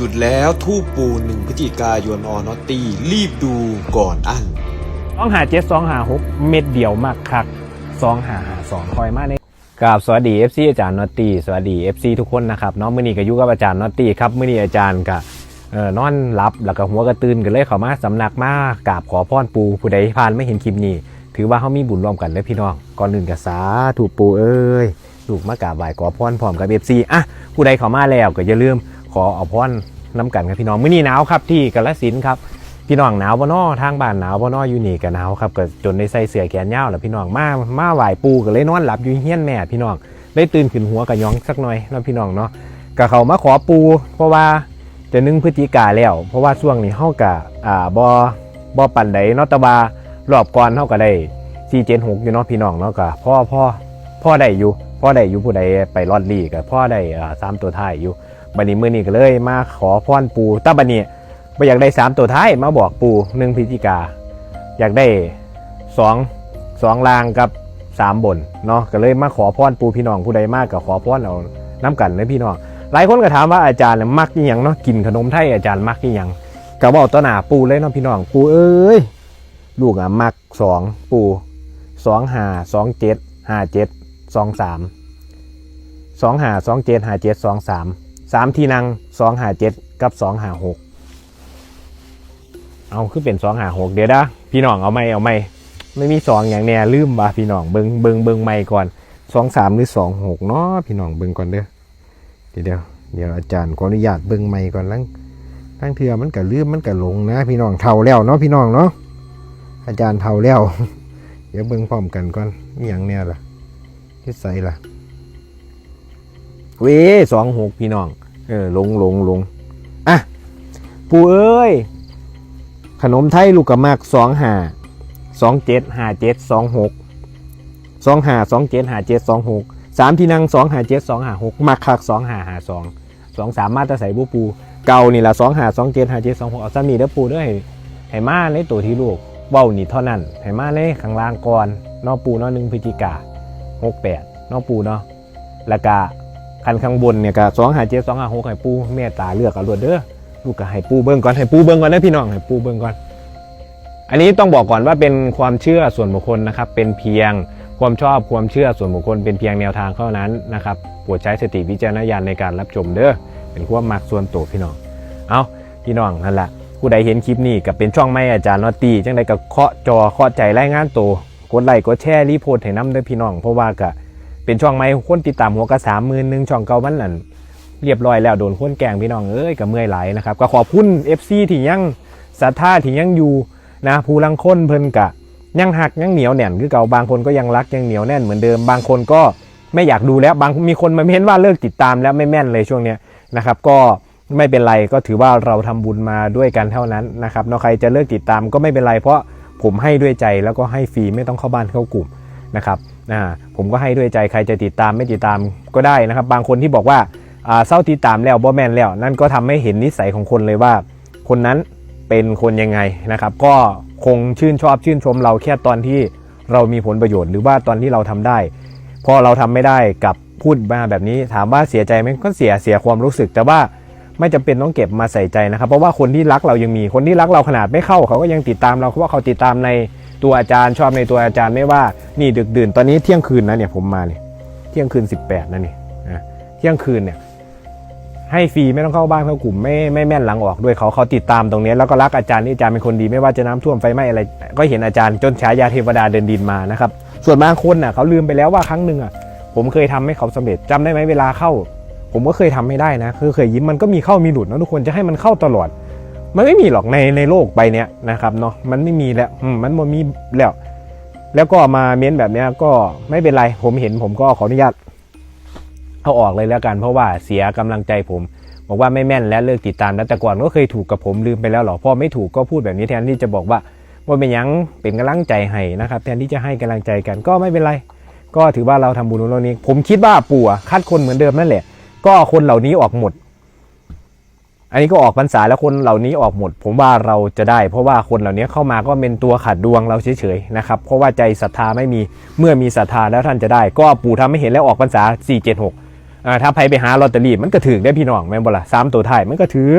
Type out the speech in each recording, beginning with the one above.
จุดแล้วทูปปูหนึ่งพฤศจิกายนออนอตตี้รีบดูก่อนอันสองหาเจ็ดสองหาหกเม็ดเดียวมากคักสองหาหาสองคอยมากในกราบสวัสดี FC อาจารย์นอตตี้สวัสดี FC ทุกคนนะครับน้องมือนีก็อยู่กับอาจารย์นอตตี้ครับมือนีอาจารย์ก็เออนอนหลับแล้วก็หัวกระตื่นกันเลยเขามาสำนักมากราบขอพรปูผู้ใดผ่านไม่เห็นคลิปนี้ ถือว่าเขามีบุญร่วมกันเลยพี่น้องก่อนอื่นกับสาถูกปูเอ้ยลูกมากราบไหว้ขอพรพร้อมกับ FC อะผู้ใดเขามาแล้วก็อย่าลืม ขอเอาพรน้ำกันครับพี่น้องมื่อนี้หนาวครับที่กาฬสินครับพี่น้องหนาวบ่นอทางบ้านหนาวบ่นออยู่นี่ก็หนาวครับก็จนได้ใส่เสื้อแขนยาวแล้วพี่น้องมามาไหวปูก็เลยนอนหลับอยู่เฮี้ยนแม่พี่น้องได้ตื่นขึ้นหัวกับยองสักหน่อยนะพี่น้องเนาะก็เขามาขอปู เพราะว่าจะนึ่งพฤศจิกาแล้ว เพราะว่าช่วงนี้เฮาก็อ่าบ่บ่ปันใดเนาะต่ว่ารอบก่อนเฮาก็ได้476อยู่เนาะพี่น้องเนาะก็พ่อพ่อพ่อได้อยู่พ่อได้อยู่ผู้ใดไปรอดลีก็พ่อได้อ่าสามตัวท้ายอยู่ บัดนี้มือนี้ก็เลยมาขอพรปูแตาบัดนี้ไม่อยากได้สามตัวท้ายมาบอกปูหนึ่งพฤศจิกา อยากได้สองสองลางกับสามบนเนาะก็เลยมาขอพรปูพี่น้องผู้ใดมากก็ขอพรเอาน้ำกันเลยพี่น้องหลายคนก็ถามว่าอาจารย์มักยี่ยังเนาะกินขนมไทยอาจารย์มักยี่ยังก็บอกต่อหน้าปูเลยเนาะพี่น้องปูเอ้ยลูกอะมักสองปูสองหาสองเจ็ดหาเจ็ดสองสามสองหาสองเจ็ดหาเจ็ดสองสาม สามที่นั่งสองห้าเจ็ดกับสองห้าหกเอาคือเป็นสองหาหกเดี๋ยวนะพี่น้องเอาไม่เอาไม่ไม่มีสองอย่างแน่ลืมบ่าพี่น้องเบิงเบิงเบิงไม่ก่อนสองสามหรือสองหกเนาะพี่น้องเบิงก่อนเด้อเดี๋ยวเดี๋ยวเดี๋ยวอาจารย์ขออนุญาตเบิงไม่ก่อนลังทั้งเทือมันก็ลืมมันก็หลงนะ พี่น้องเท่าแล้วเนาะพี่น้องเนาะอาจารย์เท่าแล้วเดี๋ยวเบิงพร้อมกันก่อนอย่างเนี้ยล่ะที่ใส่ล่ะเว้สองหกพี่น้อง เออลงลงลงอะปูเอ้ย ขนมไทยลูกกระมากสองหาสองเจ็ดหาเจ็ดสองหกสองหาสองเจ็ดหาเจ็ดสองหกสามที่นั่งสองหาเจ็ดสองหาหกมักคักสองหาหาสองสองสามมาตรใส่บูปู เก่านี่ละสองหาสองเจ็ดหาเจ็ดสองหกเอาซ้ำนี่เด้อปูเด้วยให้มาในตัวที่ลูกเบ้านี่เท่านั้นให้มาในข้างล่างก่อนนอปูนอหนึ่งพฤศจิกาหกแปดนอปูเนาะแล้วก็ คันข้างบนเนี่ยก็สองหาเจ็ดสองหาหกให้ปูเมตตาเลือกเอารวดเด้อลูกก็ให้ปูเบิ้งก่อนให้ปูเบิ้งก่อนนะพี่น้องให้ปูเบิ้งก่อน อันนี้ต้องบอกก่อนว่าเป็นความเชื่อส่วนบุคคลนะครับ เป็นเพียงความชอบความเชื่อส่วนบุคคลเป็นเพียงแนวทางเท่านั้นนะครับโปรดใช้สติวิจารณญาณในการรับชมเด้อเป็นความมักส่วนตัวพี่น้อง เอาพี่น้องนั่นแหละผู้ใดเห็นคลิปนี้กับเป็นช่องไม่อาจารย์นอตีจังใดก็เคาะจอเคาะใจรายงานตัวกดไลค์กดแชร์รีโพสต์ให้น้ำเด้อพี่น้องเพราะว่าก็ เป็นช่องไม่คนติดตามหัวกระสามหมื่นหนึ่งช่องเก่ามันนั่นเรียบร้อยแล้วโดนคนแกล้งพี่น้องเอ้ยกับเมื่อยไหลายนะครับก็ขอบคุณ FC ที่ยังศรัทธาที่ยังอยู่นะผู้ลังคนเพิ่นกะยังหักยังเหนียวแน่นคือเก่าบางคนก็ยังรักยังเหนียวแน่นเหมือนเดิมบางคนก็ไม่อยากดูแล้วบางมีคนมาเม้นว่าเลิกติดตามแล้วไม่แม่นเลยช่วงเนี้ยนะครับ ก็ไม่เป็นไรก็ถือว่าเราทำบุญมาด้วยกันเท่านั้นนะครับเนาะใครจะเลิกติดตามก็ไม่เป็นไรเพราะผมให้ด้วยใจแล้วก็ให้ฟรีไม่ต้องเข้าบ้านเข้ากลุ่มนะครับ อ่าผมก็ให้ด้วยใจใครจะติดตามไม่ติดตามก็ได้นะครับ บางคนที่บอกว่าเศร้าติดตามแล้วบ่แมนแล้ว นั่นก็ทำให้เห็นนิสัยของคนเลยว่า คนนั้นเป็นคนยังไงนะครับ ก็คงชื่นชอบชื่นชมเราแค่ตอนที่เรามีผลประโยชน์หรือว่าตอนที่เราทำได้ พอเราทำไม่ได้กับพูดมาแบบนี้ ถามว่าเสียใจไหมก็เสียเสียความรู้สึก แต่ว่าไม่จำเป็นต้องเก็บมาใส่ใจนะครับ เพราะว่าคนที่รักเรายังมีคนที่รักเราขนาดไม่เข้า เขาก็ยังติดตามเราเพราะว่าเขาติดตามใน ตัวอาจารย์ชอบในตัวอาจารย์ไม่ว่านี่ดึกดื่นตอนนี้เที่ยงคืนนะเนี่ยผมมาเนี่ยเที่ยงคืน 18นะนี่เที่ยงคืนเนี่ยให้ฟรีไม่ต้องเข้าบ้านเข้ากลุ่มไม่ไม่แม่นหลังออกด้วยเขาเขาติดตามตรงนี้แล้วก็รักอาจารย์นี่อาจารย์เป็นคนดีไม่ว่าจะน้ำท่วมไฟไหม้อะไร ก็เห็นอาจารย์จนฉายาเทวดาเดินดินมานะครับส่วนบางคนน่ะเขาลืมไปแล้วว่าครั้งหนึ่งอะผมเคยทำให้เขาสำเร็จจำได้ไหมเวลาเข้า ผมก็เคยทำไม่ได้นะคือเคยยิ้มมันก็มีเข้ามีหลุดนะทุกคนจะให้มันเข้าตลอด มันไม่มีหรอกในในโลกใบเนี้ยนะครับเนาะมันไม่มีแล้วอืมมันมีแล้ว แล้วก็มาเม้นแบบเนี้ยก็ไม่เป็นไรผมเห็นผมก็ขออนุญาตเอาออกเลยแล้วกันเพราะว่าเสียกำลังใจผม บอกว่าไม่แม่นแล้วเลิกติดตามแล้วแต่ก่อนก็เคยถูกกับผมลืมไปแล้วหรอพอไม่ถูกก็พูดแบบนี้แทนที่จะบอกว่าว่าเป็นยังเป็นกำลังใจให้นะครับ แทนที่จะให้กำลังใจกันก็ไม่เป็นไร ก็ถือว่าเราทำบุญเรื่องนี้ ผมคิดว่าปู่คัดคนเหมือนเดิมนั่นแหละ ก็คนเหล่านี้ออกหมด อันนี้ก็ออกพรรษาแล้วคนเหล่านี้ออกหมด ผมว่าเราจะได้ เพราะว่าคนเหล่านี้เข้ามาก็เป็นตัวขัดดวงเราเฉยๆนะครับเพราะว่าใจศรัทธาไม่มีเมื่อมีศรัทธาแล้วท่านจะได้ ก็ปู่ทำให้เห็นแล้วออกพรรษา 476อ่าถ้าใครไปหาลอตเตอรี่มันก็ถือได้พี่น้องแม่นบ่ละสามตัวไทยมันก็ถือ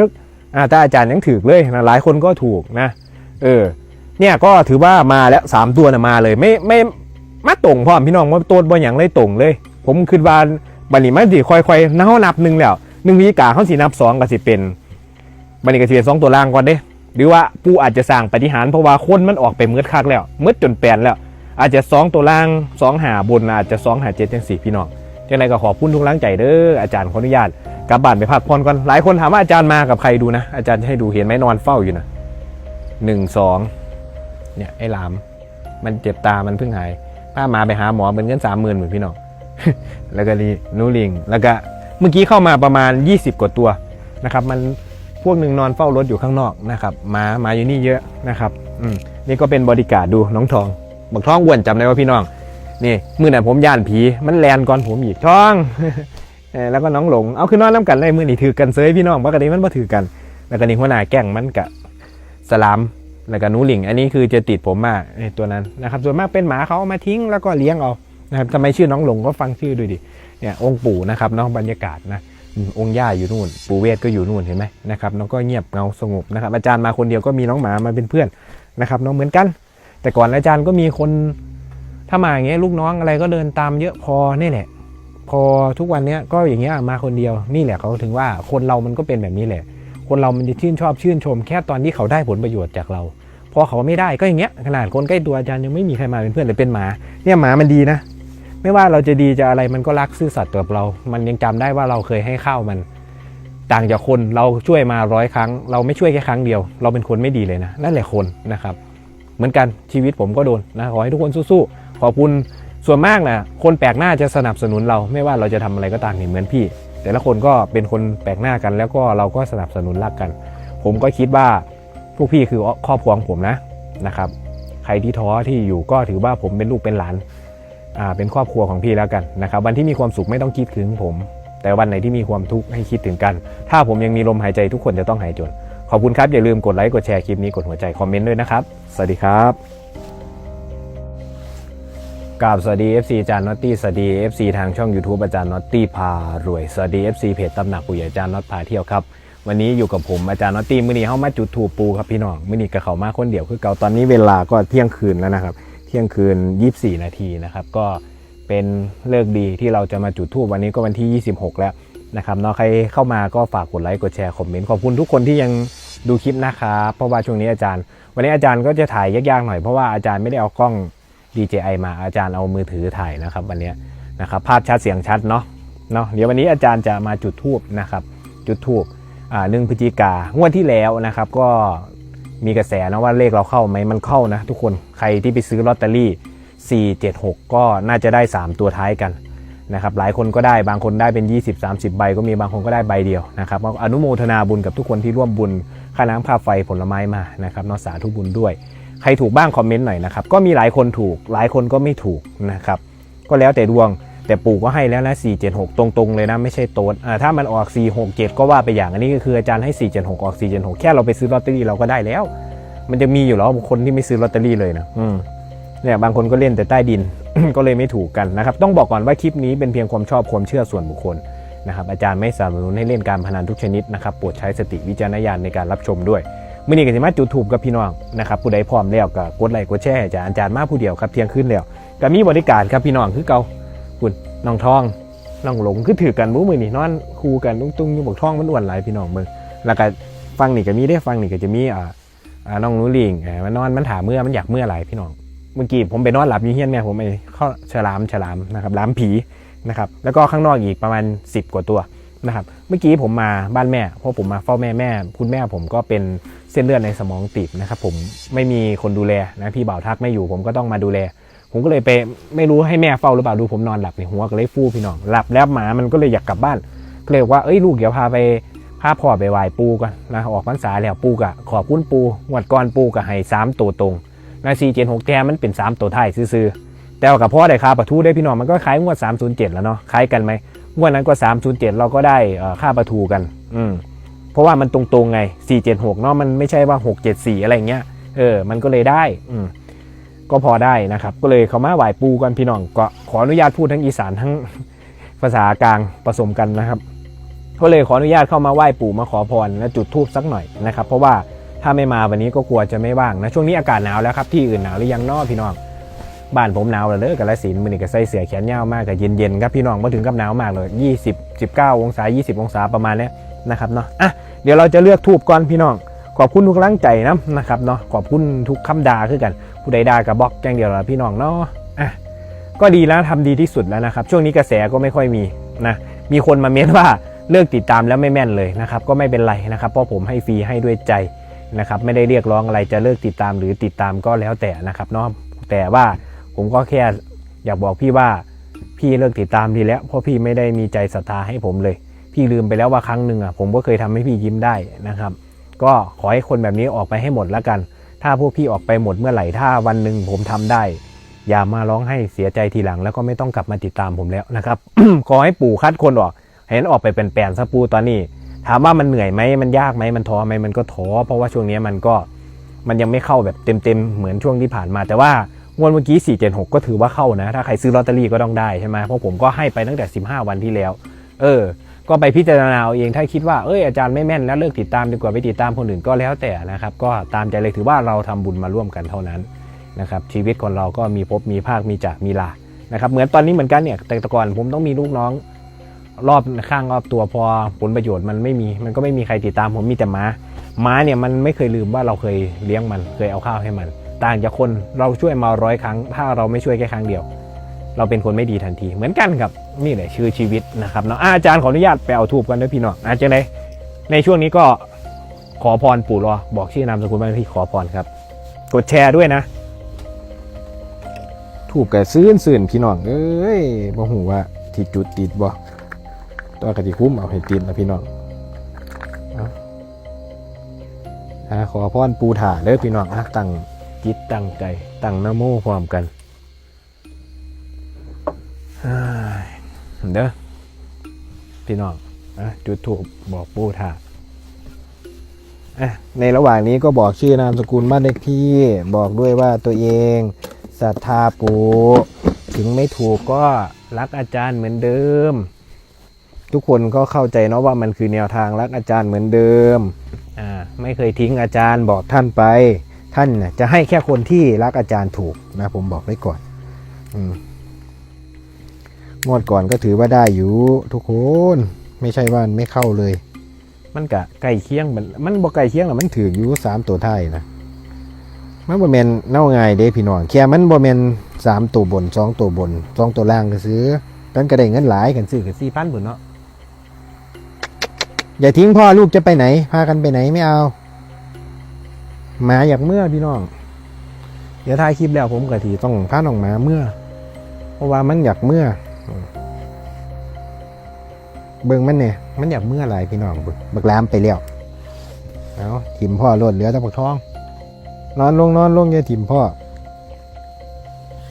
อ่าถ้าอาจารย์ยังถือเลยนะหลายคนก็ถูกนะเออเนี่ยก็ถือว่ามาแล้วสามตัวนะมาเลยไม่ไม่มาตรงพร้อมพี่น้องว่าตัวบ่อย่างเลยตรงเลย ผมคิดว่าบัดนี้มันสิค่อยๆนับนับหนึ่งแล้วหนึ่งวิกาเขาสินับสองก็สิเป็น บันี้ก็สิเป็นสองตัวล่างก่อนเด้หรือว่าปูอาจจะสร้างปฏิหารเพราะว่าคนมันออกไปมืดคักแล้วมืดจนแปลนแล้ว อาจจะสองตัวล่างสองหาบนอาจจะสองหาเจ็ดจังสี่พี่น้องจังไรก็ขอบคุณทุกกำลังใจเด้ออาจารย์ขออนุญาตกลับบ้านไปพักผ่อนก่อนหลายคนถามว่าอาจารย์มากับใครดูนะ อาจารย์จะให้ดูเห็นไหมนอนเฝ้าอยู่นะหนึ่งสองเนี่ยไอ้หลาม มันเจ็บตามันเพิ่งหายพามาไปหาหมอเหมือนกันสามหมื่นเหมือนพี่น้องแล้วก็นี่นูลิงแล้วก็เมื่อกี้เข้ามาประมาณ 20 กว่าตัวนะครับมัน พวกหนึ่งนอนเฝ้ารถอยู่ข้างนอกนะครับหมาหมาอยู่นี่เยอะนะครับอืมนี่ก็เป็นบริการดูน้องทองบักท้องอ้วนจำได้ว่าพี่น้อง นี่มือนั้นผมย่านผีมันแลนก่อนผมอีกท้องแล้วก็น้องหลงเอาคือนอนน้ำกันเลยมือนี่ถือกันเซยพี่น้องปกติมันมาถือกัน แล้วก็นี่หัวหน้าแก่งมันกับสลามแล้วก็นูหลิง อันนี้คือจะติดผมมากตัวนั้นนะครับส่วนมากเป็นหมาเขาเอามาทิ้งแล้วก็เลี้ยงเอานะครับทำไมชื่อน้องหลงก็ฟังชื่อดูดิเนี่ยองค์ปู่นะครับน้องบรรยากาศนะ องค์ย่าอยู่นู่น ปู่เวทก็อยู่นู่นเห็นไหมนะครับน้องก็เงียบเงาสงบนะครับ อาจารย์มาคนเดียวก็มีน้องหมามาเป็นเพื่อนนะครับน้องเหมือนกัน แต่ก่อนอาจารย์ก็มีคนถ้ามาอย่างเงี้ยลูกน้องอะไรก็เดินตามเยอะพอนี่แหละ พอทุกวันเนี้ยก็อย่างเงี้ยมาคนเดียวนี่แหละเขาถึงว่าคนเรามันก็เป็นแบบนี้แหละ คนเรามันจะชื่นชอบชื่นชม แค่ตอนที่เขาได้ผลประโยชน์จากเราพอเขาไม่ได้ก็อย่างเงี้ยขนาดคนใกล้ตัวอาจารย์ยังไม่มีใครมาเป็นเพื่อนเลยเป็นหมา เนี่ยหมามันดีนะ ไม่ว่าเราจะดีจะอะไรมันก็รักซื่อสัตย์กับเรา มันยังจำได้ว่าเราเคยให้ข้าวมัน ต่างจากคนเราช่วยมาร้อยครั้ง เราไม่ช่วยแค่ครั้งเดียว เราเป็นคนไม่ดีเลยนะนั่นแหละคนนะครับ เหมือนกันชีวิตผมก็โดนนะขอให้ทุกคนสู้ๆขอบคุณส่วนมากนะคนแปลกหน้าจะสนับสนุนเราไม่ว่าเราจะทำอะไรก็ตามนี่เหมือนพี่ แต่ละคนก็เป็นคนแปลกหน้ากัน แล้วก็เราก็สนับสนุนรักกัน ผมก็คิดว่าพวกพี่คือครอบครัวของผมนะนะครับ ใครที่ท้อที่อยู่ก็ถือว่าผมเป็นลูกเป็นหลาน เป็นครอบครัวของพี่แล้วกันนะครับวันที่มีความสุขไม่ต้องคิดถึงผม แต่วันไหนที่มีความทุกข์ให้คิดถึงกัน ถ้าผมยังมีลมหายใจทุกคนจะต้องหายจน ขอบคุณครับ อย่าลืมกดไลค์กดแชร์คลิปนี้กดหัวใจคอมเมนต์ด้วยนะครับ สวัสดีครับกราบสวัสดี FC อาจารย์น็อตตี้สวัสดี FC ทางช่อง YouTube อาจารย์น็อตตี้พารวยสวัสดี FC เพจตำหนักปุ๋ยอาจารย์น็อตพาเที่ยวครับวันนี้อยู่กับผมอาจารย์น็อตตี้มือนี้เข้ามาจุดถูปูครับพี่น้องมือนี้กับเขามาคนเดียวคือเก่าตอนนี้เวลาก็เที่ยงคืนแล้วนะครับ ที่ยงคืน 24 นาทีนะครับก็เป็นเลิกดีที่เราจะมาจุดทูปวันนี้ก็วันที่ 26 แล้วนะครับเนาะใครเข้ามาก็ฝากกดไลค์กดแชร์คอมเมนต์ขอบคุณทุกคนที่ยังดูคลิปนะครับเพราะว่าช่วงนี้อาจารย์ วันนี้อาจารย์ก็จะถ่ายยากๆหน่อยเพราะว่าอาจารย์ไม่ได้เอากล้อง DJI มาอาจารย์เอามือถือถ่ายนะครับวันนี้นะครับภาพชัดเสียงชัดเนาะเนาะเดี๋ยววันนี้อาจารย์จะมาจุดทูบนะครับจุดทูบอ่าหนึ่งพฤศจิกางวดที่แล้วนะครับ ก็ มีกระแสนะว่าเลขเราเข้าไหมมันเข้านะทุกคนใครที่ไปซื้อลอตเตอรี่ 476 ก็น่าจะได้ 3 ตัวท้ายกันนะครับหลายคนก็ได้บางคนได้เป็น 20-30 ใบ ก็มีบางคนก็ได้ใบเดียวนะครับอนุโมทนาบุญกับทุกคนที่ร่วมบุญค่าน้ำค่าไฟผลไม้มานะครับนอสาธุบุญด้วย ใครถูกบ้างคอมเมนต์หน่อยนะครับก็มีหลายคนถูกหลายคนก็ไม่ถูกนะครับก็แล้วแต่ดวง แต่ปู่ก็ให้แล้วนะ 476 ตรงๆเลยนะไม่ใช่โต๊ดถ้ามันออก 467 ก็ว่าไปอย่างอันนี้ก็คืออาจารย์ให้ 476 ออก 476 แค่เราไปซื้อลอตเตอรี่เราก็ได้แล้ว มันจะมีอยู่แล้วคนที่ไม่ซื้อลอตเตอรี่เลยนะอืมเนี่ยบางคนก็เล่นแต่ใต้ดินก็เลยไม่ถูกกันนะครับ ต้องบอกก่อนว่าคลิปนี้เป็นเพียงความชอบความเชื่อส่วนบุคคลนะครับอาจารย์ไม่สนับสนุนให้เล่นการพนันทุกชนิดนะครับโปรดใช้สติวิจารณญาณในการรับชมด้วยมื่อนี้ก็สิมาจุดถูกกับพี่น้องนะครับผู้ใดพร้อมแล้วก็กดไลค์กดแชร์อาจารย์อาจารย์มาผู้เดียวครับเที่ยงคืนแล้วก็มีบริการครับพี่น้องคือเก่า คุณน้องทองน้องหลงคือถือกันมือมือนี่นอนคู่กันตุ้งตุ้งอยู่บอกท้องมันอ้วนหลายพี่น้องเบิ่งแล้วก็ฟังนี่ก็มีได้ฟังนี่ก็จะมีอ่าอ่าน้องหนูลิงมันนอนมันถามเมื่อมันอยากเมื่อหลายพี่น้องเมื่อกี้ผมไปนอนหลับอยู่เฮียนแม่ผมไปเข้าฉลามฉลามนะครับล้ามผีนะครับแล้วก็ข้างนอกอีกประมาณ 10 กว่าตัวนะครับเมื่อกี้ผมมาบ้านแม่เพราะผมมาเฝ้าแม่แม่ คุณแม่ผมก็เป็นเส้นเลือดในสมองตีบนะครับผมไม่มีคนดูแลนะพี่บ่าวทักไม่อยู่ผมก็ต้องมาดูแล ผมก็เลยไปไม่รู้ให้แม่เฝ้าหรือเปล่าดูผมนอนหลับในหัวก็เลยฟูพี่น้องหลับแล้วหมามันก็เลยอยากกลับบ้านก็เลยกว่าเอ้ยลูกเดี๋ยวพาไปพาพ่อไปไหว้ปูกันนะออกพรรษาแล้วปูกะขอบคุณปูงวดก่อนปูกะให้สามตัวตรงนะสี่เจ็ดหกแต้มมันเป็นสามตัวท้ายซื่อแต่กับพ่อได้ค่าปะทูได้พี่น้องมันก็คล้ายงวดสามศูนย์เจ็ดแล้วเนาะคล้ายกันไหมงวดนั้นก็สามศูนย์เจ็ดเราก็ได้ค่าปะทูกัน อืมเพราะว่ามันตรงๆไง 476 เนาะมันไม่ใช่ว่า 674 อะไรเงี้ยเออมันก็เลยได้อืม ก็พอได้นะครับ ก็เลยเขามาไหว้ปูกันพี่น้องก็ขออนุญาตพูดทั้งอีสานทั้งภาษากลางผสมกันนะครับก็เลยขออนุญาตเข้ามาไหว้ปู่มาขอพรและจุดธูปสักหน่อยนะครับเพราะว่าถ้าไม่มาวันนี้ก็กลัวจะไม่ว่างนะช่วงนี้อากาศหนาวแล้วครับที่อื่นหนาวหรือยังนอพี่น้องบ้านผมหนาวแล้วเด้อกาลสินมือนี่ก็ใส่เสื้อแขนยาวมากกับเย็นๆครับพี่น้องมาถึงกับหนาวมากเลย 20 19 องศา 20 องศาประมาณนี้นะครับเนาะอะเดี๋ยวเราจะเลือกทูบก่อนพี่น้อง ขอบคุณทุกกำลังใจนะนะครับเนาะขอบคุณทุกคำด่าคือกัน ผู้ใดด่ากับบล็อกแจ้งเดียวละพี่น้องเนาะอะก็ดีแล้วทำดีที่สุดแล้วนะครับ ช่วงนี้กระแสก็ไม่ค่อยมีนะมีคนมาเม้นว่าเลิกติดตามแล้วไม่แม่นเลยนะครับ ก็ไม่เป็นไรนะครับ เพราะผมให้ฟรีให้ด้วยใจนะครับ ไม่ได้เรียกร้องอะไรจะเลิกติดตามหรือติดตามก็แล้วแต่นะครับเนาะแต่ว่าผมก็แค่อยากบอกพี่ว่าพี่เลิกติดตามดีแล้ว เพราะพี่ไม่ได้มีใจศรัทธาให้ผมเลย พี่ลืมไปแล้วว่าครั้งหนึ่งอะผมก็เคยทำให้พี่ยิ้มได้นะครับ ก็ขอให้คนแบบนี้ออกไปให้หมดแล้วกัน ถ้าพวกพี่ออกไปหมดเมื่อไหร่ถ้าวันหนึ่งผมทำได้ อย่ามาร้องให้เสียใจทีหลัง แล้วก็ไม่ต้องกลับมาติดตามผมแล้วนะครับขอให้ปู่คัดคนออกเห็นออกไปเป็นแปลนๆซะปูตอนนี้ ถามว่ามันเหนื่อยไหมมันยากไหมมันท้อไหมมันก็ท้อเพราะว่าช่วงนี้มันก็มันยังไม่เข้าแบบเต็มๆเหมือนช่วงที่ผ่านมา แต่ว่างวดเมื่อกี้ 476 ก็ถือว่าเข้านะ ถ้าใครซื้อลอตเตอรี่ก็ต้องได้ใช่ไหมเพราะผมก็ให้ไปตั้งแต่ 15 วันที่แล้ว เออ ก็ไปพิจารณาเอาเองถ้าคิดว่าเอ้ยอาจารย์ไม่แม่นแล้วเลิกติดตามดีกว่าไปติดตามคนอื่นก็แล้วแต่นะครับ ก็ตามใจเลยถือว่าเราทำบุญมาร่วมกันเท่านั้นนะครับชีวิตคนเราก็มีภพมีภาคมีจากมีลานะครับเหมือนตอนนี้เหมือนกันเนี่ยแต่แต่ก่อนผมต้องมีลูกน้องรอบข้างรอบตัวพอผลประโยชน์มันไม่มีมันก็ไม่มีใครติดตามผมมีแต่ม้าม้าเนี่ยมันไม่เคยลืมว่าเราเคยเลี้ยงมันเคยเอาข้าวให้มัน ต่างจากคนเราช่วยมาร้อยครั้ง ถ้าเราไม่ช่วยแค่ครั้งเดียว เราเป็นคนไม่ดีทันที เหมือนกันครับนี่แหละชื่อชีวิตนะครับเนาะอาจารย์ขออนุญาตไปเอาทูบกันด้วยพี่น้องอาจารย์ในในช่วงนี้ก็ขอพรปู่รอบอกชื่อนามสกุลบ้านพี่ขอพรครับ กดแชร์ด้วยนะ ทูบกับซื่นซื่นพี่น้องเอ้ยบ่หูว่าที่จุดติดบ่ตัวกะทิคุ้มเอาให้ติดนะพี่น้องอาอะขอพรปูถ่าเด้อพี่น้องอะตั้งจิตตั้งใจตั้งนโมพร้อมกัน เด้อพี่น้องอะจุดถูกบอกปูถ่าอะในระหว่างนี้ก็บอกชื่อนามสกุลบ้านเลขที่บอกด้วยว่าตัวเองศรัทธาปูถึงไม่ถูกก็รักอาจารย์เหมือนเดิม ทุกคนก็เข้าใจเนาะว่ามันคือแนวทางรักอาจารย์เหมือนเดิมอ่าไม่เคยทิ้งอาจารย์บอกท่านไป ท่านจะให้แค่คนที่รักอาจารย์ถูกนะผมบอกไว้ก่อน อืม งวดก่อนก็ถือว่าได้อยู่ทุกคน ไม่ใช่ว่าไม่เข้าเลย มันกะไก่เคียงมันมันบอกไก่เคียงหรอมันถืออยู่สามตัวท้ายนะมันบ่แมนเน่าง่ายเด้พี่น้องแค่มันบ่แมนสามตัวบนสองตัวบนสองตัวล่างก็ซื้อกันก็ได้เงินหลายกันซื้อกันสี่พันบุญเนาะอย่าทิ้งพ่อลูกจะไปไหน พากันไปไหนไม่เอาหมาอยากเมื่อพี่น้อง เดี๋ยวถ่ายคลิปแล้วผมกะทีต้องพาน้องหมาเมื่อ เพราะว่ามันอยากเมื่อ เบิ่งมันเนี่ยมันอยากเมื่อไรพี่น้องเบิ่งบักลามไปแล้วเอาถิ่มพ่อรดเหลือแต่บักทอง นอนลงนอนลงอย่าถิ่มพ่อ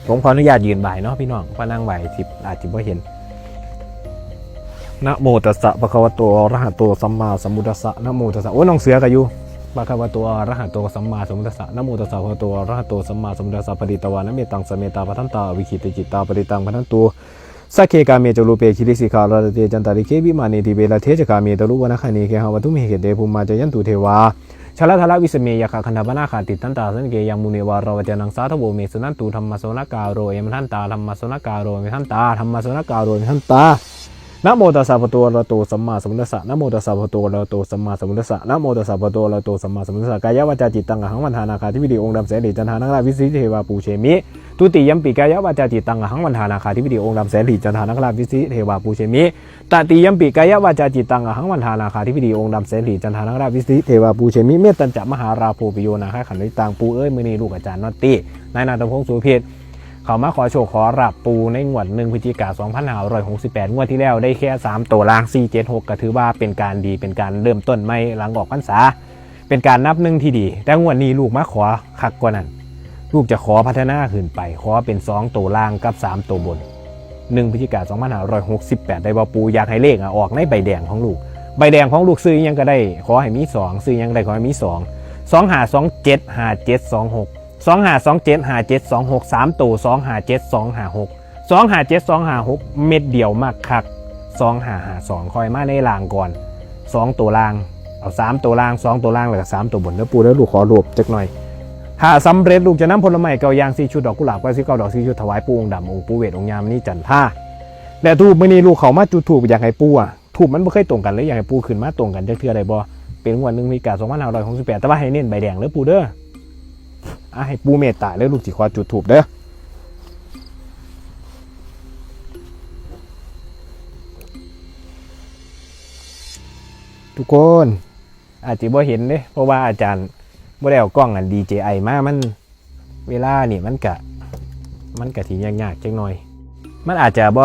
ผมขออนุญาตยืนบ่ายเนาะพี่น้องพราะนั่งไหวทิบอาจจะไม่เห็นนะโมตัสสะปะคะวะโตอรหะโตสัมมาสัมพุทธัสสะนะโมตัสสะโอ้น้องเสือกับอยู่ปะคะวะโตอรหะโตสัมมาสัมพุทธัสสะนะโมตัสสะภะคะวะโตอะรหะโตสัมมาสัมพุทธัสสะปฏิตวานะเมตังสเมตตาปะทันตาวิคิตจิตตาปฏิตังปะทันตู สักเคกาเมจรูเปคิริสิขาลาเตจันตาริเคบิมานีติเวลาเทจกาเมตรุวนาคานีเคหาวัตุเมเหเดภูมาจยันตุเทวาชลทละวิสเมยคาคันธบนาคาติตันตาสันเกยังมุเนวาราวจนังสาทโวเมสุนันตุธรรมสนกาโรเอมทันตาธรรมสนกาโรเมทันตาธรรมสนกาโรเมทันตา นะโมตัสสะภะโตอะระโตสัมมาสัมพุทธัสสะนะโมตัสสะภะโตอะระโตสัมมาสัมพุทธัสสะนะโมตัสสะภะโตอะระโตสัมมาสัมพุทธัสสะกายวาจาจิตตังหังวันทานาคาธิวิดีองค์ดำแสนหลีจันทานังราวิสิเทวาปูเชมิตุติยมปิกายวาจาจิตตังหังวันทานาคาธิบดีองค์ดำแสนหลีจันทานักราวิสิเทวาปูเชมิตติยมปิกายวาจาจิตตังหังวันทานาคาธิบดีองค์ดำแสนหลีจันทานักราวิสิเทวาปูเชมิเมตตันจะมหาราโพปิโยนาคาขันติตังปูเอ้ยมือนีลูกอาจารย์นอตตีนายนาตพงศ์สุเพชร เขามาขอโชคขอรับปูในงวดหนึ่งพฤศจิกา2568 งวดที่แล้วได้แค่ 3 ตัวล่าง 476 ก็ถือว่าเป็นการดีเป็นการเริ่มต้นไม่หลังออกพรรษา เป็นการนับหนึ่งที่ดี แต่งวดนี้ลูกมาขอคักกว่านั้น ลูกจะขอพัฒนาขึ้นไป ขอเป็น 2 ตัวล่างกับ 3 ตัวบน 1พฤศจิกา2568 ได้บาปูอยากให้เลขอะออกในใบแดงของลูก ใบแดงของลูกซื้อยังก็ได้ ขอให้มี 2 ซื้อยังได้ขอให้มี 2 2หา2 7หา7 2 6 2หา2 7หา7 2 6 3ตัว2หา7 2หา6 2หา7 2หา6เม็ดเดียวมากคักสองหาหาสองคอยมาในลางก่อนสองตัวล่างเอาสามตัวล่างสองตัวล่างแล้วก็สามตัวบนแล้วปูแล้วลูกขอรวบจักหน่อยถ้าสำเร็จลูกจะนำผลไม้เกายางสีชุดดอกกุหลาบก้อยสีเกาดอกสีชุดถวายปูองค์ดำองค์ปูเวทองค์ยามนี่จันท่าและทูบมื่อนี้ลูกเขามาจุดถูกอยากให้ปูอะถูกมันไม่เคยตรงกันเลยอยากให้ปูขึ้นมาตรงกันจักเทื่อใดบ่เป็นงวดหนึ่งมีกาสองพันห้าร้อยหกสิบแปดแต่ว่าให้เน้นใบแดงเด้อปูเด้อ อะให้ปูเมตตาเด้อลูกสิขอจุดถูกเด้อทุกคนอาจจะบ่เห็นเด้เพราะว่าอาจารย์บ่ได้เอากล้องอัน DJI มามันเวลานี่มันกะ มันกะทียากๆจังหน่อย มันอาจจะบ่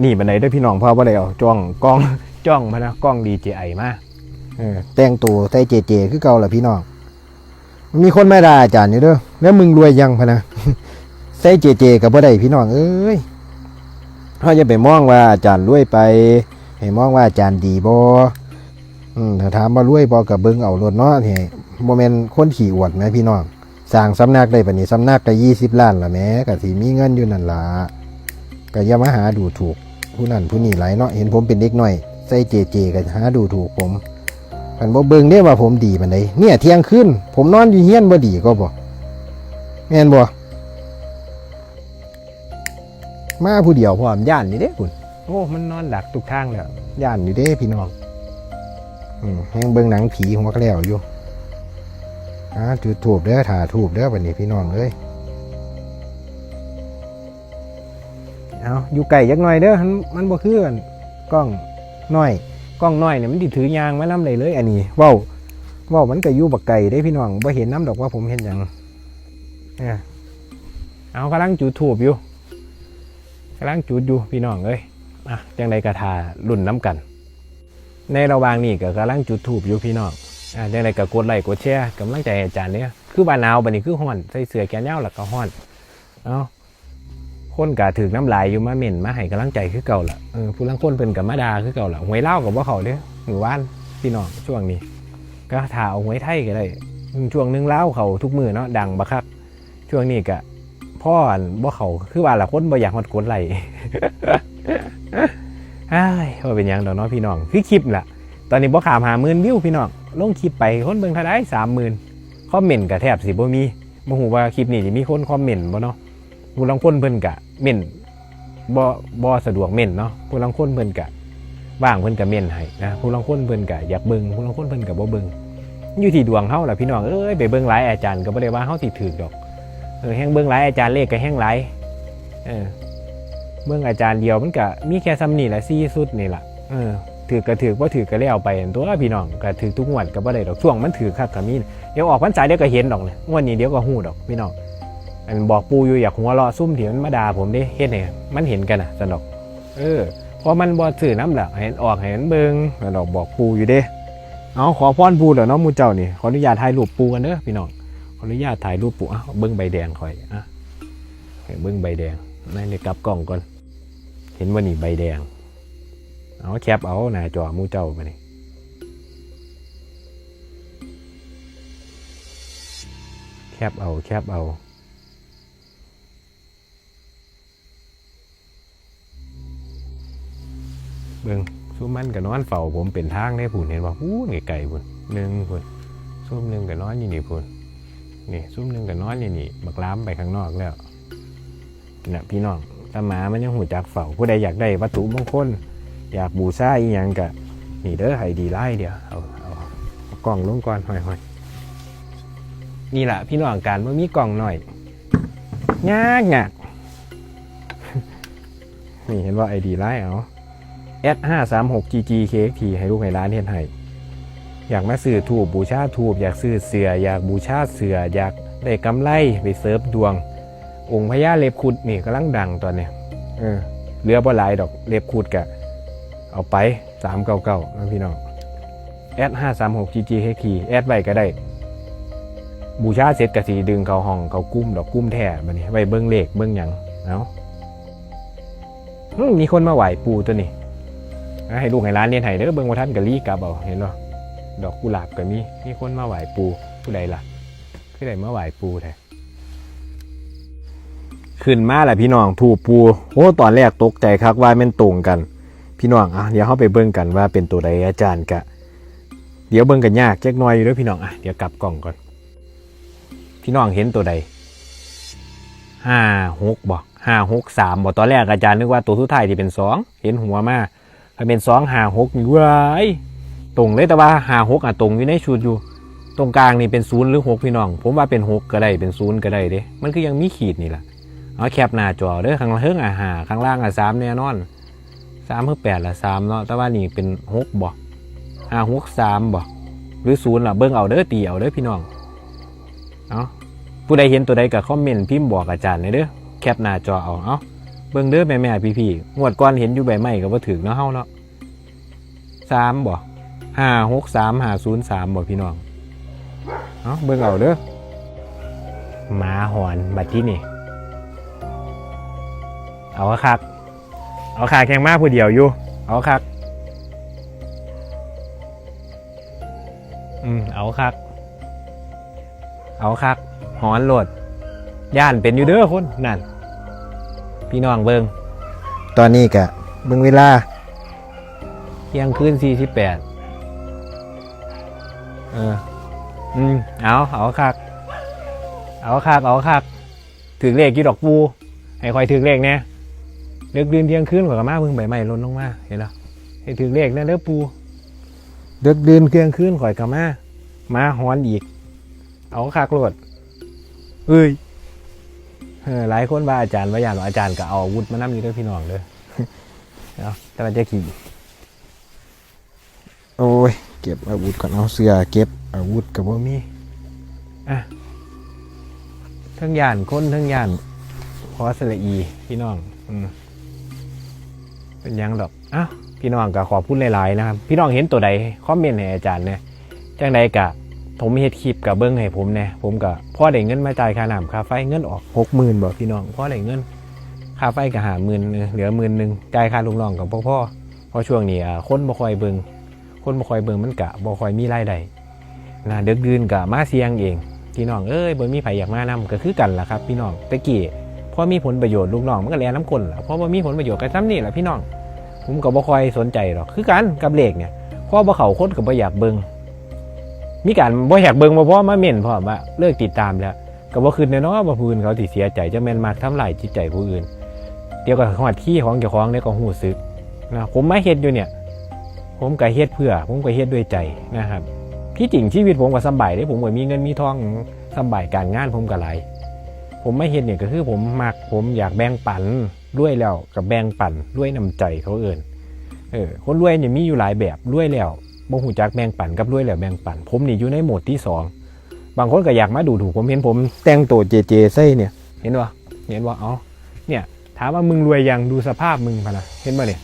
หนีบันไดด้วยพี่น้องเพราะบ่ได้เอาจ้องกล้องจ้องมานะกล้อง DJI มาเออแต่งตัวใส่เจเจคือเก่าล่ะพี่น้อง มีคนไม่ด่าอาจารย์อยู่เด้อแล้วมึงรวยยังพะนะใส่เจเจกับบ่ได้พี่น้องเอ้ยเฮาอย่าไปมองว่าอาจารย์รวยไปให้มองว่าอาจารย์ดีบ่อืมถ้าถามว่ารวยบ่กับเบิ่งเอารถเนาะนี่บ่แม่นคนขี้อวดนะพี่น้องสร้างสำนักได้ปานนี้สำนักก็20ล้านละแม้ก็สิมีเงินอยู่นั่นล่ะก็อย่ามาหาดูถูกผู้นั้นผู้นี้หลเนาะเห็นผมเป็นเด็กน้อยใส่เจเจก็หาดูถูกผม มันบ่เบิ่งเด้ว่าผมดีปานใดเนี่ยเที่ยงคืนผมนอนอยู่เฮียนบ่ดีก็บ่แม่นบ่มาผู้เดียวพร้อมย่านนี่เด้คุณโอ้มันนอนดักทุกทางแล้วย่านอยู่เด้พี่น้องอืมยังเบิ่งหนังผีหัวก็แล้วอยู่อ่าจุดถูบเด้อถ่าถูบเด้อบัดนี้พี่น้องเอ้ยเอาอยู่ไก่ยักหน่อยเด้อมันมันบ่คือกันกล้องน้อย กล้องน้อยเนี่ยมันสิถือยางมานํได้เลยอันนี้ว้าเว้ามันก็ยู่บักไก่ได้พี่น้องบ่เห็นน้ำดอกว่าผมเห็นหยังเนี่ยเอากำลังจุดถูบอยู่กำลังจุดอยู่พี่น้องเอ้ยอะจังใดกระทารุ่นน้ำกัน ในระหว่างนี้ก็กำลังจุดถูบอยู่พี่น้องอ่าในก็กดไลค์กดแชร์กำลังใจอาจารย์เนี่ยคือบ้านหนาวบัดนี้คือฮ้อนใส่เสื้อแขนยาวแล้วก็ฮ้อนเอ้า คนกะถึกน้ำลายอยู่มาเหม็นมาให้กำลังใจคือเก่าล่ะเออผู้ลังคนเพิ่นกับมาดาคือเก่าล่ะหวยเล่ากับว่าเขาเด้อหมู่บ้านพี่น้องช่วงนี้ ก็ถ่าเอาหวยไทยก็ได้ช่วงหนึงเล่าเขาทุกมือเนาะดังบักคักช่วงนี้ก็พ่อบ่เขาคือว่าละคนบ่อยากฮอดกดไลค์อ้ยว่าเป็นยังดอกเนาะพี่น้องคือคลิปล่ะ ตอนนี้บ่ขามหาหมื่นวิวพี่น้องลงคลิปไปคนเบิ่งเท่าไดสามหมื่นคอมเมนต์ก็แทบสิบ่มีบ่ฮู้ว่าคลิปนี้สิมีคนคอมเมนต์บ่เนาะ ผู้ลางคนเพิ่นก็เม่นบ่บ่สะดวกเม่นเนาะผู้ลางคนเพิ่นก็ว่างเพิ่นก็เม่นให้นะผู้ลางคนเพิ่นก็อยากเบิ่งผู้ลางคนเพิ่นก็บ่เบิ่งอยู่ที่ดวงเฮาล่ะพี่น้องเอ้ยไปเบิ่งหลายอาจารย์ก็บ่ได้ว่าเฮาสิถูกดอกเออแฮงเบิ่งหลายอาจารย์เลขก็แฮงหลายเออเบิ่งอาจารย์เดียวมันก็มีแค่ซ้ำนี่แหละ4สุดนี่ล่ะเออถือกระถือว่าถือก็แล้วไปตัวพี่น้องก็ถือทุกงวดก็บ่ได้ดอกช่วงมันถือคักกะมีเดี๋ยวออกพรรษาเดี๋ยวก็เห็นดอกเลยงวดนี้เดี๋ยวก็ฮู้ดอกพี่น้อง อันบอกปูอยู่อยากหัวเราะซุ่มที่มันมาด่าผมด้เฮ็ดให้มันเห็นกันน่ะสนอก เออพอมันบ่ซื้อน้ำหละให้ออกให้มันเบิ่งสนอกบอกปูอยู่เด้ เอาขอพรปูเด้อเนาะหมู่เจ้านี่ขออนุญาตถ่ายรูปปูกันเด้อพี่น้องขออนุญาตถ่ายรูปปูอะเบิ่งใบแดงค่อยอะให้เบิ่งใบแดงนั่นเลยกลับกล้องก่อน เห็นว่านี่ใบแดง เอาแคปเอาหน้าจอมูเจ้าไปนี่แคปเอาแคปเอา เบิ่งซุ้มมันกับนอนเฝ้าผมเป็นทางได้ผุนเห็นว่าอู้ไก่ๆพุ่นหนึ่งพุ่นซุ้มหนึ่งกับนอนอยู่นี่พุ่นนี่ซุ้มหนึ่งกับนอนอยู่นี่บักล้ามไปข้างนอกแล้วนะพี่น้องถ้าหมามันยังหูจักเฝ้าผู้ใดอยากได้วัตถุมงคลอยากบูชาอีหยังกะนี่เด้อให้ดีไล่เดียวเอาเอากล่องลงก่อนห้อยๆนี่แหละพี่น้องการว่ามีกล่องหน่อยยากงากนี่เห็นว่าไอดีไล่เอา S 5 3 6 GG KXT ให้ลูกให้ร้านเห็นให้อยากมาซื้อถูบบูชาถูบอยากซื้อเสืออยากบูชาเสืออยากได้กำไรไปเซิร์ฟดวง องค์พญาเล็บขุดนี่กำลังดังตอนเนี้ยเออเหลือบ่หลายดอกเล็บขุดกะ เอาไป399นะพี่น้องแอด536 GG h k แอดไว้ก็ได้ บูชาเสร็จกะสีดึงเขาห้องเขากุ้มดอกกุ้มแท้บัดนี้ไว้เบิ้งเลขเบิ้งหยังเอาอืมมีคนมาไหวปูตัวนี้ ให้ลูกให้ร้านเรียนให้เด้อเบิ้งว่าท่านกะลีกลับเอาเห็นบ่ดอกกุหลาบก็มีมีคนมาไหวปูผู้ใดล่ะผู้ใดมาไหวปูแท้ขึ้นมาแหละพี่น้องถูกปูโอ้ตอนแรกตกใจคักว่าแมันตรงกัน พี่น้องอะเดี๋ยวเขาไปเบิ่งกันว่าเป็นตัวใดอาจารย์กะ เดี๋ยวเบิ่งกันยากจักหน่อยอยู่เด้วยพี่น้องอะเดี๋ยวกลับกล่องก่อน พี่น้องเห็นตัวใดห้าหกบ่ห้าหกสามบ่ตอนแรกอาจารย์นึกว่าตัวสุดท้ายที่เป็นสองเห็นหัวมา ถ้าเป็นสองห้าหกนี่ว้ายตรงเลยแต่ว่าห้าหกอะตรงอยู่ในชุดอยู่ ตรงกลางนี่เป็นศูนย์หรือหกพี่น้อง ผมว่าเป็นหกก็ได้เป็นศูนย์ก็ได้เด้ มันคือยังมีขีดนี่แหละเอาแคปหน้าจอเด้อข้างล่างอะหาข้างล่างอะสามแน่นอนสามเพื่อแปดละสามเนาะแต่ว่านี่เป็นหกบ่ห้าหกสามบ่หรือศูนย์ล่ะเบิ่งเอาเด้อตีเอาเด้อพี่น้องเอาผู้ใดเห็นตัวใดก็คอมเมนต์พิมพ์บอกอาจารย์หน่อยเด้อแคปหน้าจอเอาเอา เบิ่งเด้อแม่แม่พี่พี่ๆงวดก่อนเห็นอยู่ใบไม้ก็บ่ถึกเนาะเฮาเนาะสามบ่ห้าหกสามห้าศูนย์สามบ่พี่น้องเอาเบิ่งเอาเด้อหมาหอนบัดที่นี่ เอาคักเอาคักแข่งมาผู้เดียวอยู่ เอาคักอืมเอาคัก เอาคัก หอนโหลด ย่านเป็นอยู่เด้อคนนั่น พี่น้องเบิงตอนนี้กะเบิ่งเวลาเที่ยงคืนสี่สิบแปดเออ อืม เอาเอาคัก เอาคัก เอาคักถือเลขกี่ดอกปู ให้คอยถือเลขเนี่ยเลือกเดือนเที่ยงคืนกว่ากมาเพิ่งใบไม้ลนลงมา เห็นแล้วให้ถือเลขนะเด้อปูเลือกเดือนเที่ยงคืนข่อยกมามาหอนอีก เอาคักโลดเอ้ยเออ หลายคนว่าอาจารย์ว่าอย่างอาจารย์ก็เอาอาวุธมานั่อยู่เด้วยพี่น้องเลยเอาแต่มันจะขี่ โอ้ย เก็บอาวุธก่อนเอาเสื้อเก็บอาวุธกับว่ามีอะทั้งย่านคนทั้งย่านพอสละอีพี่น้อง อืมเป็นหยังดอกอ้าวพี่น้องก็ขอพูดหลายๆนะครับ พี่น้องเห็นตัวใดคอมเมนต์ให้อาจารย์เนี่ยจังใดกะ ผมเฮ็ดคลิปกับเบิ้งให้ผมเนี่ยผมก็พ่อได้เงินมาจ่ายค่าน้ำค่าไฟเงินออกหกหมื่นบ่พี่น้องพ่อได้เงินค่าไฟก็หาหมื่นเหลือหมื่นหนึ่งจ่ายค่าลูกน้องกับพ่อพ่อเพราะช่วงนี้อะคนบ่ค่อยเบิ่งคนบ่ค่อยเบิ่งมันกะบ่ค่อยมีรายได้นะเด็กดืนกะมาเสียงเองพี่น้องเอ้ยบ่มีไผอยากมานํก็คือกันล่ะครับ พี่น้องตะกี้พอมีผลประโยชน์ลูกน้องมันก็แลน้ำคนล่ะพอบ่มีผลประโยชน์ก็ซ้ำนี่แหละพี่น้องผมก็บ่ค่อยสนใจหรอกคือกันกับเลขเนี่ยพอบ่เข้าคนก็บ่อยากเบิ่ง มีการบ่อยากเบิ่งบ่พอมาเม่นพร้อมว่าเลิกติดตามแล้วก็บ่คืนแน่นาะว่าผู้อื่นเขาสิเสียใจจะแม่นมักทำลายจิตใจผู้อื่น เดี๋ยวก็ฮอดที่ของเจ้าของเนี่ยก็ฮู้สึกนะผมมาเฮ็ดอยู่เนี่ย ผมก็เฮ็ดเพื่อ ผมก็เฮ็ดด้วยใจนะครับ ที่จริงชีวิตผมก็สบายได้ผมก็มีเงินมีทองสบายการงานผมก็หลายผมไม่เฮ็ดเนี่ยก็คือผมมักผมอยากแบ่งปันด้วยแล้วกับแบ่งปันด้วยน้ำใจเขาเอินเออคนรวยเนี่ยมีอยู่หลายแบบรวยแล้ว บ่หูจักแบ่งปั่นกับรวยแล้วแบ่งปั่นผมนี่อยู่ในโหมดที่สองบางคนก็อยากมาดูถูกผมเห็นผม แต่งตัวเจเจใส่เนี่ย เห็นปะเห็นว่าอ๋อเนี่ย ถามว่ามึงรวยยังดูสภาพมึงพะนะเห็นปะเนี่ย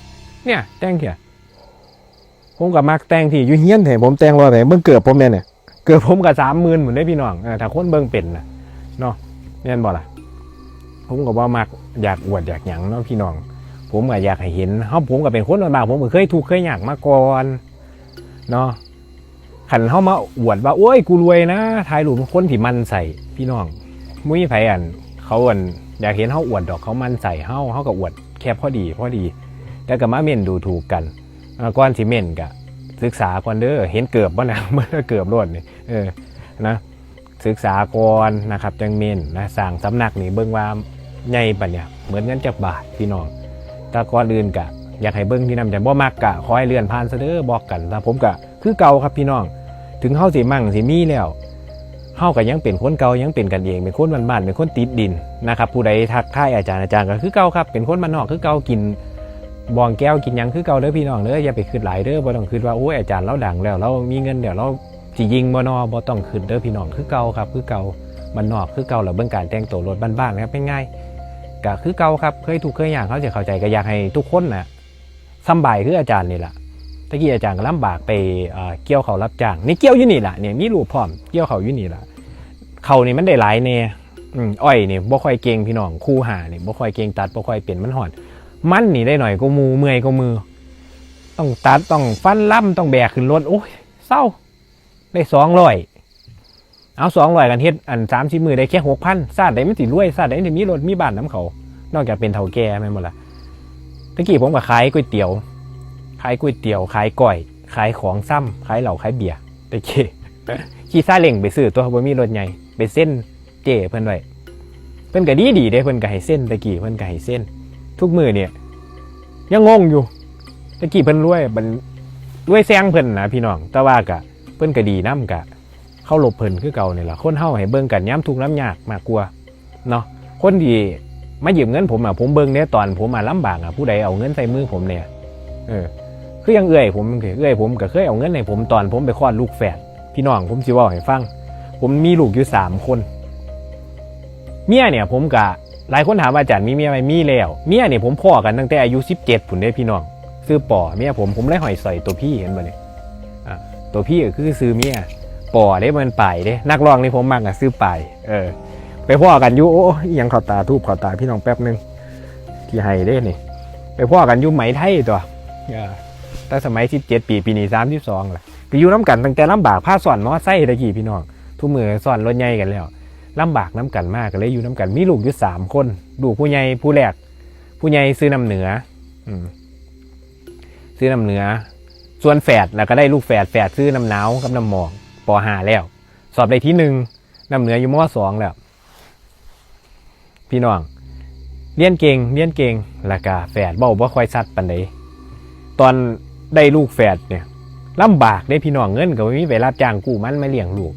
เนี่ยแต่งเถี่ยผมกับมักแต่งที่อยู่เฮี้ยนแถผมแต่งรอยแถเบิ่งเกือบผมเนี่ยเนี่ยเกือบผมกับสามหมื่นเหมือนได้พี่น้องถ้าคนเบิ่งเป็นนะเนาะแน่นบ่ล่ะผมก็บ่มักอยากอวดอยากหยังเนาะพี่น้อง ผมก็อยากให้เห็นเฮาผมก็เป็นคนบางๆผมก็เคยทุกข์เคยยากมาก่อน เนาะขันเฮามาอวดว่า โอ้ย กูรวยนะถ่ายรูปคนที่มันใส่พี่น้อง มุ้ยไผอัน เขาอันอยากเห็นเฮาอวดดอกเขามันใส่เฮาเฮาก็อวดแค่พอดีพอดี แต่ก็มาเม่นดูถูกกันก่อนสิเม่นกะ ศึกษาก่อนเด้อเห็นเกือบบ่นะเมื่อเกือบรดนี่เออนะศึกษาก่อนนะครับจังเม่นนะสร้างสำนักนี่เบิ่งว่าใหญ่ปะเนี่ยเหมือนกันจักบาทพี่น้องแต่ก่อนอื่นกะ อยากให้เบิ่งที่นำใจบ่มักกะขอให้เลื่อนผ่านซะเด้อบอกกันแต่ผมกะคือเก่าครับพี่น้อง ถึงเฮาสิมั่งสิมีแล้วเฮาก็ยังเป็นคนเก่ายังเป็นกันเองเป็นคนบ้านๆเป็นคนติดดินนะครับผู้ใดทักทายอาจารย์อาจารย์ก็คือเก่าครับเป็นคนบ้านนอกคือเก่ากินบองแก้วกินยังคือเก่าเด้อพี่น้องเด้ออย่าไปคิดหลายเด้อบ่ต้องคิดว่าโอ้ยอาจารย์เราดังแล้วเรามีเงินเดี๋ยวเราสิยิงบ่นอบ่ต้องคิดเด้อพี่น้องคือเก่าครับ คือเก่ามันนอกคือเก่าแล้วเบิ่งการแต่งตัวรถบ้านๆนะครับเป็นไงก็คือเก่าครับเคยถูกเคยอย่างเขาจะเข้าใจก็อยากให้ทุกคนน่ะ สำบายคืออาจารย์นี่แหละตะกี้อาจารย์ก็ลำบากไปเกี่ยวเขารับจ้างนี่เกี่ยวอยู่นี่แหละเนี่ยมีรูปพร้อมเกี่ยวเขาอยู่นี่แหละเขานี่มันได้หลายแน่อืมอ้อยนี่บ่ค่อยเก่งพี่น้องคู่หานี่บ่ค่อยเก่งตัดบ่ค่อยเป็นมันหอน มันนี่ได้หน่อยก็มูเมื่อยก็มือ ต้องตัดต้องฟันล่ำต้องแบกขึ้นรถโอ้ยเศร้าได้สองร้อยเอาสองร้อยกันเฮ็ดอันสามสิบมือได้แค่หกพันซาดได้ไม่ติรวยซาดได้ไม่มีรถมีบ้านน้ำเขา นอกจากเป็นเท่าแก่ไม่หมดละ ตะกี้ผมก็ขายก๋วยเตี๋ยว ขายก๋วยเตี๋ยว ขายก่อย ขายของซ้ำขายเหล้าขายเบียร์ตะกี้ขี่ซาเล้งไปซื้อตัวบ่มีรถใหญ่ไปเส้นเจเพิ่นไว้เพิ่นก็ดีดีเด้เพิ่นก็ให้เส้นตะกี้เพิ่นก็ให้เส้น ทุกมือเนี่ยยังงงอยู่ตะกี้เพิ่นรวยมันรวยแซงเพิ่นนะพี่น้องแต่ว่ากะเพิ่นก็ดีน้ำกะ เข้าหลบเพิ่นคือเก่านี่ล่ะคนเฮาให้เบิ่งกันย้ำทุกน้ำยากมากกว่าเนาะคนที่ มายืมเงินผมอะผมเบิ่งเนี่ยตอนผมมาลำบากอะผู้ใดเอาเงินใส่มือผมเนี่ยเออคือยังเอื้อยผมเอื้อยผมก็เคยเอาเงินให้ผมตอนผมไปคลอดลูกแฝดพี่น้องผมสิว่าให้ฟัง ผมมีลูกอยู่สามคนเมียเนี่ยผมกะหลายคนถามว่าอาจารย์มีเมียไหมมีแล้วเมียเนี่ยผมพ่อกันตั้งแต่อายุสิบเจ็ดผุนได้พี่น้องซื้อป่อเมียผมผมเลยหอยใส่ตัวพี่เห็นบ่เนี่ยอะตัวพี่ก็คือซื้อเมียป่อได้มันป่ายเด้นักร้องนี่ผมมักอะซื้อป่ายเออ ไปพ่อกันอยู่โอ้ยยังเขอตาทูบเขอตาพี่น้องแป๊บหนึงที่ให้เด้นี่ ไปพ่อกันอยู่ไหมไทยตัวแต่สมัยสิบเจ็ดปีปีนี้สามสิบสองแหละไปอยู่น้ำกันตั้งแต่ลำบากผ้าสอนมอไซค์ตะกี้พี่น้องทุกมือสอนรถใหญ่กันแล้วลำบากน้ำกันมากก็เลยอยู่น้ำกันมีลูกอยู่สามคนลูกผู้ใหญ่ผู้แรกผู้ใหญ่ซื้อน้ำเหนืออืซื้อน้ำเหนือ ส่วนแฝดแล้วก็ได้ลูกแฝดแฝดซื้อน้ำหนาวกับน้ำหมอกปห้าแล้ว สอบได้ที่หนึ่งน้ำเหนืออยู่มสองแล้ว พี่น้องเรียนเก่งเรียนเก่งแล้วก็แฝดเบ้าบ่ค่อยชัดปานใดตอนได้ลูกแฝดเนี่ยลำบากได้พี่น้องเงินก็ไม่มีไปรับจ้างกู้มันมาเลี้ยงลูก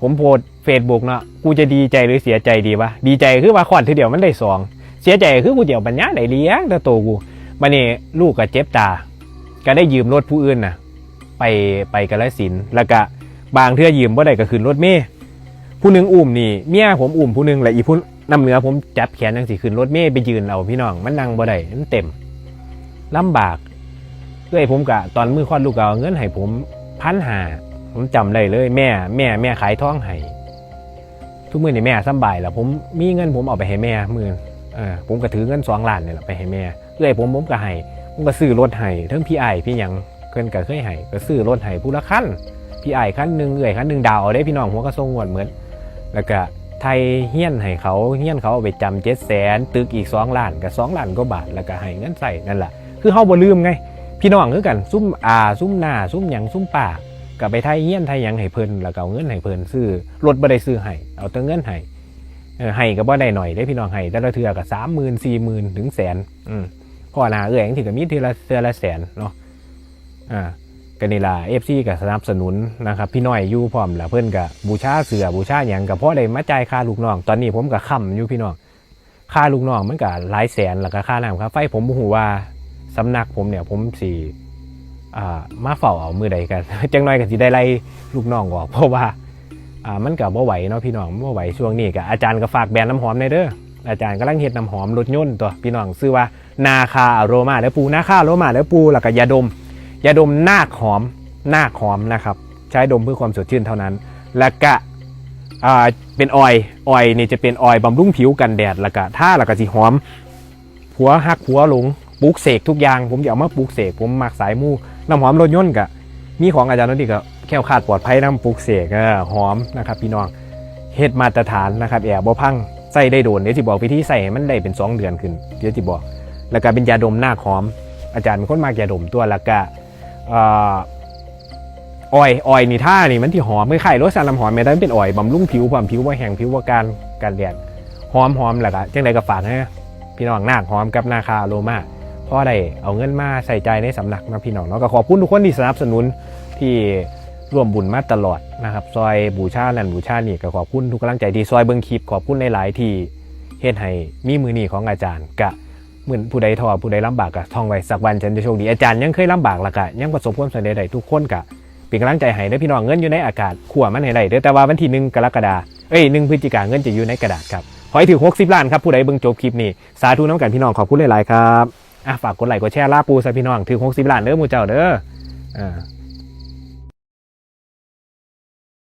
ผมโพสเฟซบุ๊กเนาะกูจะดีใจหรือเสียใจดีวะดีใจคือว่าขอนทีเดียวมันได้สองเสียใจคือกูเดียวปัญญาได้เลี้ยงแต่โตกูมาเนี่ลูกก็เจ็บตา ก็ได้ยืมรถผู้อื่นน่ะไปไปกาลสินแล้วก็บางเทื่อยืมบ่ได้ก็ขึ้นรถเมย์ผู้หนึงอุ้มนี่เมียผมอุ้มผู้หนึงและอีผู้ น้ำเหนือผมจับแขนจังสิขึ้นรถเมย์ไปยืนเอาพี่น้องมันนั่งบ่ได้มันเต็มลำบากเอ้ยผมกะตอนมือคลอดลูกเอาเงินให้ผมพันหาผมจำได้เลย แม่ แม่แม่ขายท้องให้ทุกมื้อนี่แม่สบายแล้วผมมีเงินผมเอาไปให้แม่มื้อเออผมก็ถือเงินสองล้านนี่แหละไปให้แม่เอ้ยผมผมก็ให้ผมก็ซื้อรถให้ทั้งพี่ไอพี่ยังเพิ่นก็เคยให้ก็ซื้อรถให้ผู้ละคันพี่ไอายคันหนึ่งเอ้ยคันหนึ่งดาวเอาได้พี่น้องหัวก็ส่งงวดเหมือนแล้วก็ ไทยเฮี้ยนให้เขาเฮี้ยนเขาเอาไปจำเจ็ดแสนตึกอีกสองล้านกับสองล้านก็บาทแล้วก็ให้เงินใส่นั่นแหละคือเฮาบ่ลืมไง พี่น้องคือกันซุ่มอาซุ่มหน้าซุ่มหยังซุ่มป่ากับไปไทยเฮี้ยนไทยหยังให้เพิ่นแล้วก็เอาเงินให้เพิ่นซื้อรถบ่ได้ซื้อให้เอาแต่เงินให้ให้ก็บ่ได้หน่อยได้พี่น้องให้แต่ละเทื่อก็สามหมื่นสี่หมื่นถึงแสนอืมพ่อหน้าเอื้อยจังซี่ก็มีเทื่อละเทื่อละแสนเนาะอ่า ก็นี่ล่ะ FC ก็สนับสนุนนะครับพี่น้อยอยู่พร้อมแล้วเพิ่อนก็บูชาเสือบูชาหยังก็พ่อได้มาจ่ายค่าลูกน้อง ตอนนี้ผมก็ค้ำอยู่พี่น้องค่าลูกน้องมันก็หลายแสนแล้วก็ค่าน้ำค่าไฟผมบ่ฮู้ว่าสำนักผมเนี่ยผมสิอ่ามาเฝ้าเอามือใดกันจังน้อยก็สิได้ไล่ลูกน้องออกเพราะว่าอ่ามันก็บ่ไหวเนาะพี่น้องบ่ไหวช่วงนี้ก็อาจารย์ก็ฝากแบรนด์น้ำหอมในเด้ออาจารย์กำลังเฮ็ดน้ำหอมรถยนต์ตัวพี่น้องชื่อว่านาคาอโรมาแล้วปูนาคาอโรมาแล้วปูแล้วก็ยาดม ยาดมหน้าหอมหน้าหอมนะครับ ใช้ดมเพื่อความสดชื่นเท่านั้น แล้วก็เป็นออยออยนี่จะเป็นออยบำรุงผิวกันแดดแล้วก็ถ้าแล้วก็สีหอมผัวหักผัวหลงปลูกเสกทุกอย่าง ผมอยากมาปลูกเสกผมมักสายมูน้ำหอมรถยนต์กะมีของอาจารย์นนท์ก็แค่วคลาดปลอดภัยน้ำปลูกเสกอหอมนะครับ พี่น้องเฮ็ดมาตรฐานนะครับแอบบ่พังใส่ได้โดนเดี๋ยวจะบอกวิธีใส่มันได้เป็น 2 เดือนขึ้นเดี๋ยวจะบอก แล้วก็เป็นยาดมหน้าหอม อาจารย์เป็นคนมากยาดมตัวแล้วก็ อ่อออยออยนี่ท่านี่มันที่หอมไม่ไข่รสชาติน้ำหอมไม่ได้เป็นออยบำรุงผิวความผิวว่าแห้งผิวว่าการการแดดหอมหอมแหละก็จังใดก็ฝากให้พี่น้องนาคหอมกับนาคาโลมาพราะได้เอาเงินมาใส่ใจในสำนักนะพี่น้องเนาะก็ขอบคุณทุกคนที่สนับสนุนที่ร่วมบุญมาตลอดนะครับซอยบูชานั่นบูชานี่ก็ขอบคุณทุกกำลังใจที่ซอยเบิ้งคลิปขอบคุณหลายๆที่เฮ็ดให้มีมือนี่ของอาจารย์กะ เหมือนผู้ใดท้อผู้ใดลำบากกะท่องไว้สักวันฉันจะโชคดีอาจารย์ยังเคยลำบากละกะยังประสบความสำเร็จได้ทุกคนกะเป็นกำลังใจให้ได้อพี่น้องเงินอยู่ในอากาศขวมันให้ได้เด้อแต่ว่าวันที่หนึ่งกรกฎาเอ้ยหนึ่งพฤศจิกาเงินจะอยู่ในกระดาษครับขอให้ถึง60ล้านครับผู้ใดเบิ่งจบคลิปนี้สาธุน้ำกันพี่น้องขอบคุณหลายๆครับอะฝากกดไลค์กดแชร์ลาปูซะพี่น้องถึง60ล้านเด้อหมูเจ้าเด้ออ่า